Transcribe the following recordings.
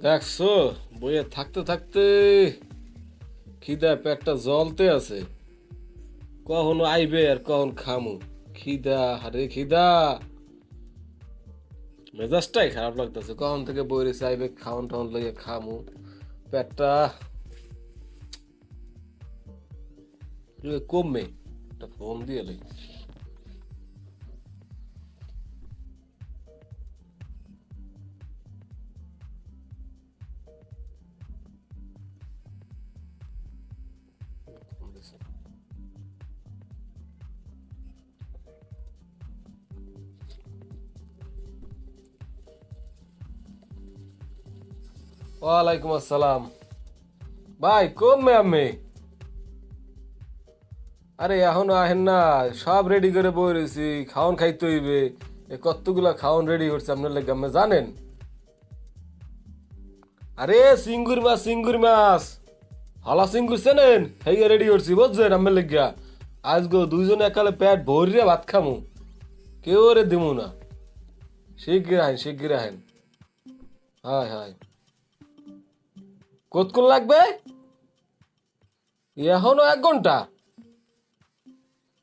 দেখছ, বইয়ে থাকতে থাকতে খিদা পেটটা জ্বলতে আছে। কখন আইবে আর কখন খামু? খিদা, হারে খিদা। মেজাজটাই খারাপ লাগতেছে। কখন থেকে বই রেছে আইবে খাওন টাউন লইয়ে খামু? পেটটা কমবে। একটা ফোন দিয়ে লই। ওয়ালাইকুম আসসালাম। ভাই, কমবে আমি আরে, এখন আহেন না। সব রেডি করে বই রয়েছি, খাওন খাইতে হইবে। এ কতগুলা খাওন রেডি করছে আপনার লেগে, আপনি জানেন? আরে, সিঙ্গুর মাছ সিঙ্গুর মাছ। হলা সিঙ্গুর চেনেন? হেগে রেডি করছি, বুঝছেন আমার লেগিয়া আজ গো দুইজন একালে পেট ভরিয়ে ভাত খামু। কেউ রে দিমু না। শিগগির আহেন শিগগির আহেন। হায় হায়। কতক্ষণ লাগবে? এখনও এক ঘণ্টা?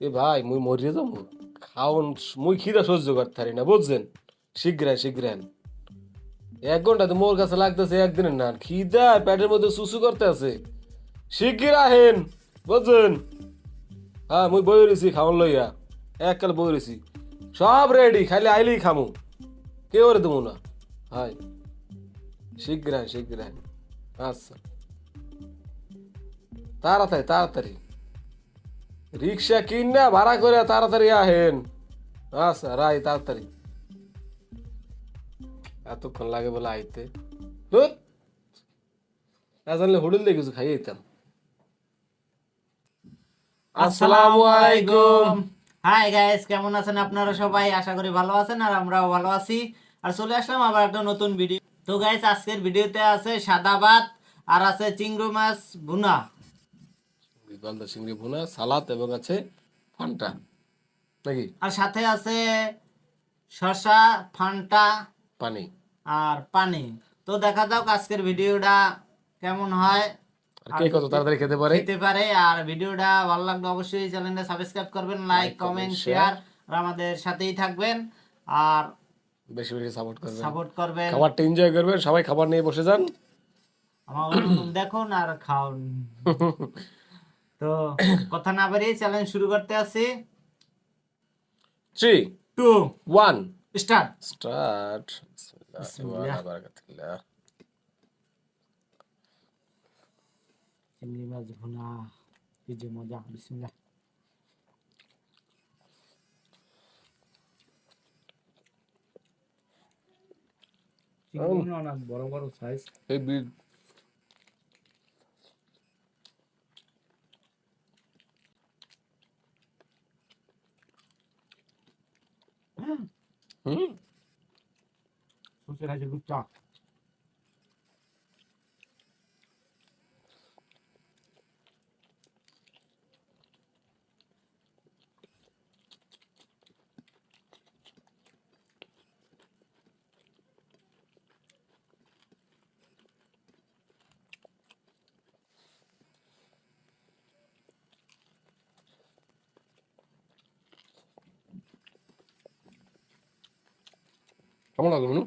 এ ভাই, মুই মরিয়ে যাব? খাওন, মুই খিদা সহ্য করতে পারি না, বুঝছেন? শীঘ্রান শীঘ্রান এক ঘণ্টা তো মোর কাছে লাগতেছে, একদিনের না। খিদা প্যাটের মধ্যে সুসু করতে আছে। শিগগির আহেন, বুঝছেন? হ্যাঁ মুই বই রয়েছি খাওয়ান লইয়া। এক কাল বই রয়েছি সব রেডি খালি আইলেই খামু। কেউ রে দেবো না। হাই শীঘ্রান শীঘ্রান আচ্ছা। তাড়াতাড়ি তাড়াতাড়ি। রিক্সা কিন না ভাড়া করে তাড়াতাড়ি আহেন। আচ্ছা রাই তাড়াতাড়ি। এতক্ষণ লাগে বলে আইতে। না জানলে হোটেল দিয়ে কিছু খাইয়ে দিতাম। আসসালামু আলাইকুম। হাই গাইস কেমন আছেন আপনারা সবাই? আশা করি ভালো আছেন আর আমরাও ভালো আছি। আর চলে আসলাম আবার একটা নতুন ভিডিও তো গাইস আজকের ভিডিওতে আছে সাদা ভাত আর আছে চিংড়ি মাছ ভুনা। গলদা চিংড়ি ভুনা সালাদ এবং আছে ফান্টা। নাকি? আর সাথে আছে শসা ফান্টা পানি। আর পানি। তো দেখা যাক আজকের ভিডিওটা কেমন হয়। আর কে কত তাড়াতাড়ি খেতে পারে? খেতে পারে। আর ভিডিওটা ভালো লাগলে অবশ্যই চ্যানেলটা সাবস্ক্রাইব করবেন লাইক কমেন্ট শেয়ার আর আমাদের সাথেই থাকবেন। আর বেশি বেশি সাপোর্ট করবেন। সাপোর্ট করবেন। খাবারটা এনজয় করবেন। সবাই খাবার নিয়ে বসে যান। আমার অনুরোধ দেখুন আর খাওন। তো কথা না বাড়িয়ে চ্যালেঞ্জ শুরু করতে আসি। Three two one start start চিংড়ি মাছ ভুনা কি যে মজা বিসমিল্লাহ। অনেক বড় বড় সাইজ এই বি- হুম সুসের আছে গুচ্চা কেমন লাগল নুনু?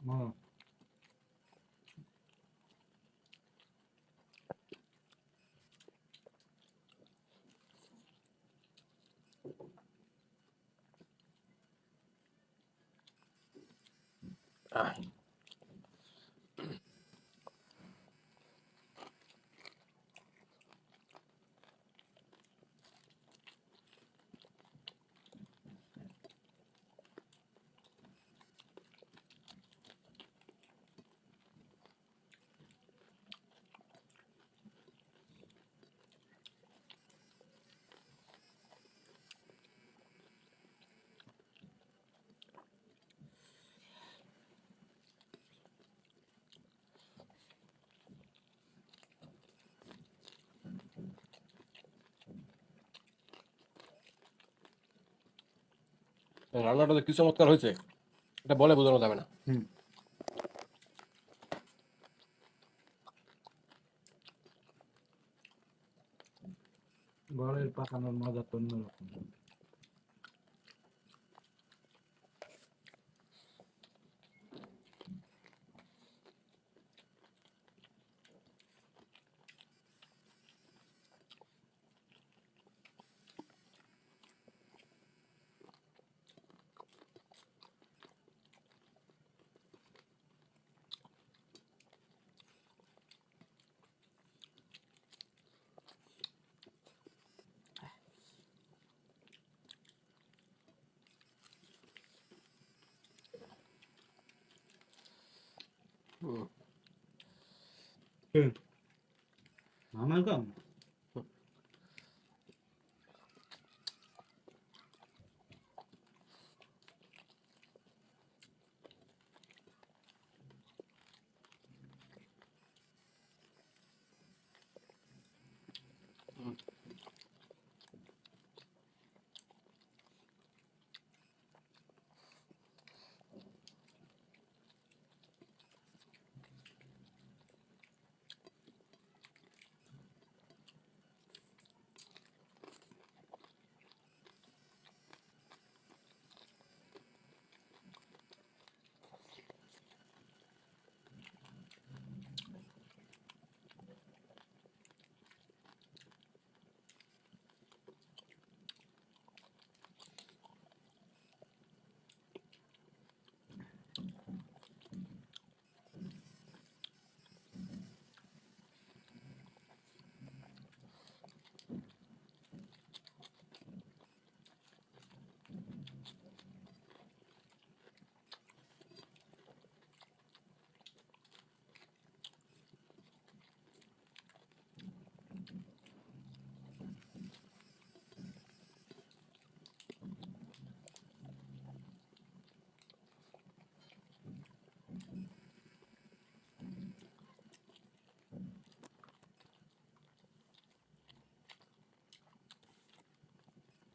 হুম আহ, রান্নাটা কি চমৎকার হয়েছে? এটা বলে বোঝানো যাবে না। হুম। ঘরের পাকানোর মজা তো অন্যরকম। うん。うん。甘いかも。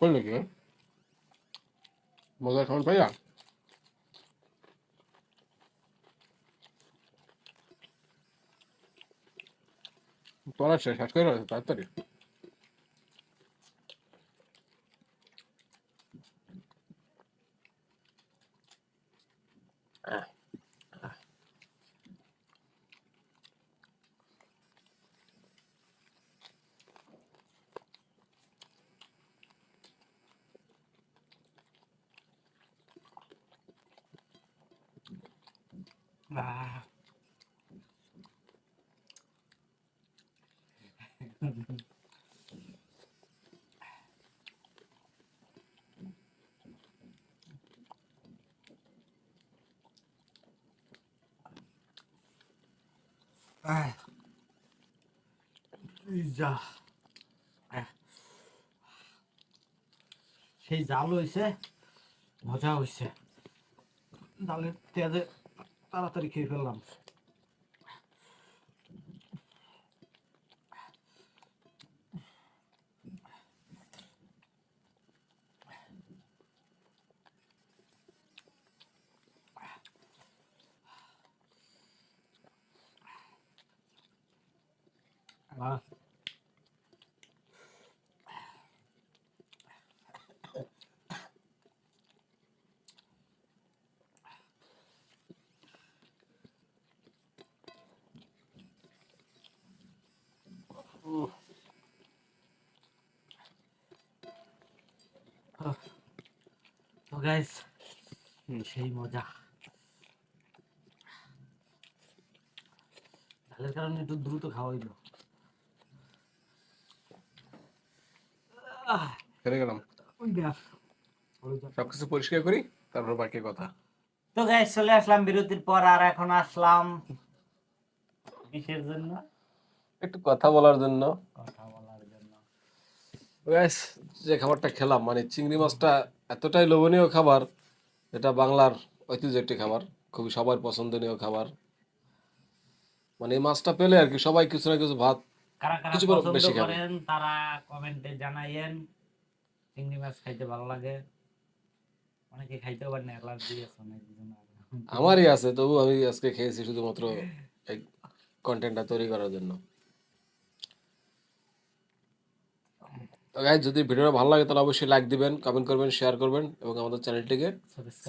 করলে কি মজার খাবার পাইয়া তোরা শেষ শেষ করে রয়েছে তাড়াতাড়ি আহ আহ যা আহ। সেই জাল হইছে মজা হইছে জালের তেজে তাড়াতাড়ি খেয়ে ফেললাম আহ তো গাইস সেই মজা। ঝালের কারণে একটু দ্রুত খাওয়া হইল। গেলাম। সবকিছু পরিষ্কার করি তারপর বাকি কথা। তো গাইস চলে আসলাম বিরতির পর আর এখন আসলাম কিসের জন্য? একটু কথা বলার জন্য। কথা বলার জন্য। Guys, যে খাবারটা খেলাম মানে চিংড়ি মাছটা এতটাই লোভনীয় খাবার এটা বাংলার ঐতিহ্য একটি খাবার খুবই সবার পছন্দনীয় খাবার। মানে এই মাছটা পেলে আর কি সবাই কিছু না কিছু ভাত কারা কারা কিছু বেশি খাবে। করেন তারা কমেন্টে জানাইয়েন চিংড়ি মাছ খাইতে ভালো লাগে। অনেকে খাইতেও পারে না অ্যালার্জি আছে অনেক আমারই আছে তবু আমি আজকে খেয়েছি শুধুমাত্র এই কন্টেন্টটা তৈরি করার জন্য। তো গাইজ যদি ভিডিওটা ভালো লাগে তাহলে অবশ্যই লাইক দিবেন কমেন্ট করবেন শেয়ার করবেন এবং আমাদের চ্যানেলটিকে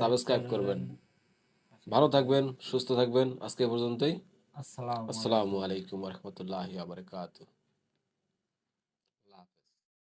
সাবস্ক্রাইব করবেন। ভালো থাকবেন সুস্থ থাকবেন। আজকে পর্যন্তই। আসসালাম আলাইকুম। রহমতুল্লাহ বারকাতুহ।